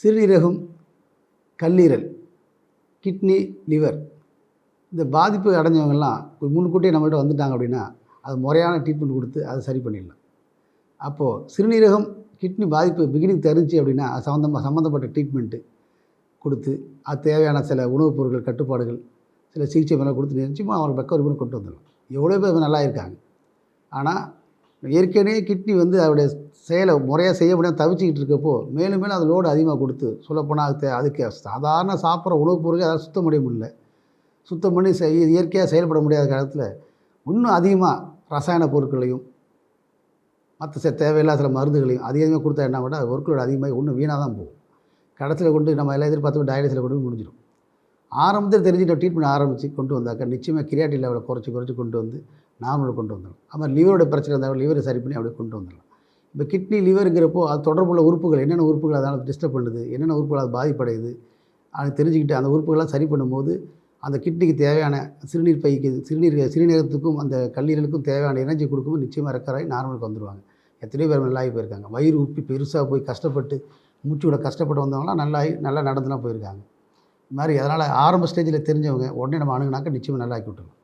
சிறுநீரகம் கல்லீரல் kidney liver இந்த பாதிப்பு அடைஞ்சவங்கெல்லாம் முன்கூட்டியே நம்மள்ட்ட வந்துட்டாங்க அப்படின்னா அது முறையான ட்ரீட்மெண்ட் கொடுத்து அதை சரி பண்ணிடலாம். அப்போது சிறுநீரகம் கிட்னி பாதிப்பு பிகினிங் தெரிஞ்சு அப்படின்னா அது சம்மந்தமாக சம்மந்தப்பட்ட ட்ரீட்மெண்ட்டு கொடுத்து அது தேவையான சில உணவுப் பொருட்கள் கட்டுப்பாடுகள் சில சிகிச்சை மேலே கொடுத்து நிச்சயமாக அவங்க ரெக்கவரி பண்ணி கொண்டு வந்துடலாம். எவ்வளோ பேர் நல்லா இருக்காங்க. ஆனால் ஏற்கனவே கிட்னி வந்து அதோடைய செயலை முறையாக செய்ய முடியாமல் தவிச்சிக்கிட்டு இருக்கப்போ மேலும் மேலும் அது லோடு அதிகமாக கொடுத்து சொல்லப்போனால் அது அதுக்கு சாதாரண சாப்பிட்ற உணவுப் பொருட்கள் அதை சுத்தம் பண்ண முடியல. சுத்தம் பண்ணி செய் இயற்கையாக செயல்பட முடியாத காலத்தில் இன்னும் அதிகமாக ரசாயன பொருட்களையும் மற்ற சில தேவையில்லாத சில மருந்துகளையும் அதிகமாக கொடுத்தா என்ன பண்ணால் ஒர்க்லோடு அதிகமாக இன்னும் வீணாக தான் போகும். கடைசியில் கொண்டு நம்ம எல்லாம் எதிர்பார்த்து டயாலிசில் கொண்டு போய் முடிஞ்சிடும். ஆரம்பத்தில் தெரிஞ்சுட்டு ட்ரீட்மெண்ட் ஆரம்பித்து கொண்டு வந்தாக்கா நிச்சயமாக கிரியாட்டி லெவலை குறைச்சி குறைச்சி கொண்டு வந்து நார்மலில் கொண்டு வந்துடலாம். அப்புறம் லிவரோட பிரச்சனை இருந்தால் லிவரை சரி பண்ணி அப்படியே கொண்டு வந்துடலாம். இப்போ கிட்னி லிவருங்கிறப்போ அது தொடர்புள்ள உறுப்புகள் என்னென்ன உறுப்புகள் அதனால் டிஸ்டர்ப் பண்ணுது என்னென்ன உறுப்புகள் அது பாதிப்படையுது அதை தெரிஞ்சுக்கிட்டு அந்த உறுப்புகள்லாம் சரி பண்ணும்போது அந்த கிட்னிக்கு தேவையான சிறுநீர் பைக்கு சிறுநீர் சிறுநீரகத்துக்கும் அந்த கல்லீரலுக்கும் தேவையான எனர்ஜி கொடுக்கும் நிச்சயமாக ரெக்கராகி நார்மலுக்கு வந்துடுவாங்க எத்தனையோ பேர் நல்லாகி போயிருக்காங்க. வயிறு உப்பி பெருசாக போய் கஷ்டப்பட்டு மூச்சு விட கஷ்டப்பட்டு வந்தவங்களாம் நல்லாகி நல்லா நடந்துலாம் போயிருக்காங்க. இது மாதிரி அதனால் ஆரம்ப ஸ்டேஜில் தெரிஞ்சவங்க உடனே நம்ம அணுகுனாக்க நிச்சயமாக நல்லா விட்டுருவோம்